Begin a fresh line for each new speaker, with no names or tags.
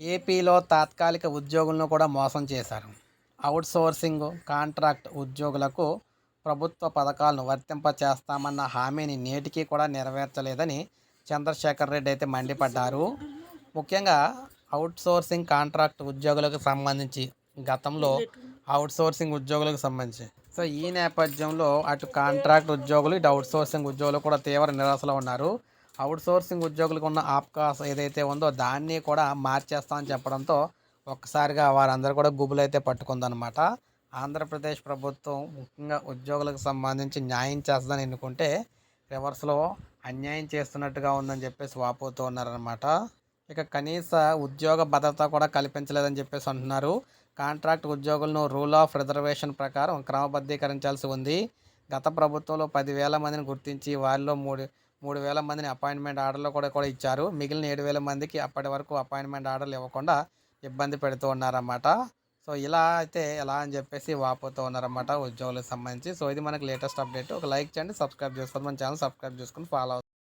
ఏపీలో తాత్కాలిక ఉద్యోగులను కూడా మోసం చేశారు. అవుట్ సోర్సింగ్ కాంట్రాక్ట్ ఉద్యోగులకు ప్రభుత్వ పథకాలను వర్తింప చేస్తామన్న హామీని నేటికి కూడా నెరవేర్చలేదని చంద్రశేఖర్ రెడ్డి అయితే మండిపడ్డారు. ముఖ్యంగా అవుట్ సోర్సింగ్ కాంట్రాక్ట్ ఉద్యోగులకు సంబంధించి గతంలో అవుట్ సోర్సింగ్ ఉద్యోగులకు సంబంధించి. సో ఈ నేపథ్యంలో అటు కాంట్రాక్ట్ ఉద్యోగులు ఇటు అవుట్ సోర్సింగ్ ఉద్యోగులు కూడా తీవ్ర నిరాశలో ఉన్నారు. అవుట్సోర్సింగ్ ఉద్యోగులకు ఉన్న ఆప్కాస్ ఏదైతే ఉందో దాన్ని కూడా మార్చేస్తామని చెప్పడంతో ఒక్కసారిగా వారందరూ కూడా గుబులైతే పట్టుకుందనమాట ఆంధ్రప్రదేశ్ ప్రభుత్వం ముఖ్యంగా ఉద్యోగులకు సంబంధించి న్యాయం చేస్తుందని ఎన్నుకుంటే రివర్స్లో అన్యాయం చేస్తున్నట్టుగా ఉందని చెప్పేసి వాపోతూ ఉన్నారనమాట ఇక కనీస ఉద్యోగ భద్రత కూడా కల్పించలేదని చెప్పేసి అంటున్నారు. కాంట్రాక్ట్ ఉద్యోగులను రూల్ ఆఫ్ రిజర్వేషన్ ప్రకారం క్రమబద్ధీకరించాల్సి ఉంది. గత ప్రభుత్వంలో పదివేల మందిని గుర్తించి వారిలో మూడు మూడు వేల మందిని అపాయింట్మెంట్ ఆర్డర్లో కూడా కూడా ఇచ్చారు. మిగిలిన ఏడు వేల మందికి అప్పటి వరకు అపాయింట్మెంట్ ఆర్డర్లు ఇవ్వకుండా ఇబ్బంది పెడుతూ ఉన్నారన్నమాట. సో ఇలా అయితే ఎలా అని చెప్పేసి వాపోతూ ఉన్నారన్నమాట ఉద్యోగులకు సంబంధించి. సో ఇది మనకి లేటెస్ట్ అప్డేట్. ఒక లైక్ చేయండి సబ్స్క్రైబ్ చేసుకోండి మన ఛానల్ సబ్స్క్రైబ్ చేసుకుని ఫాలో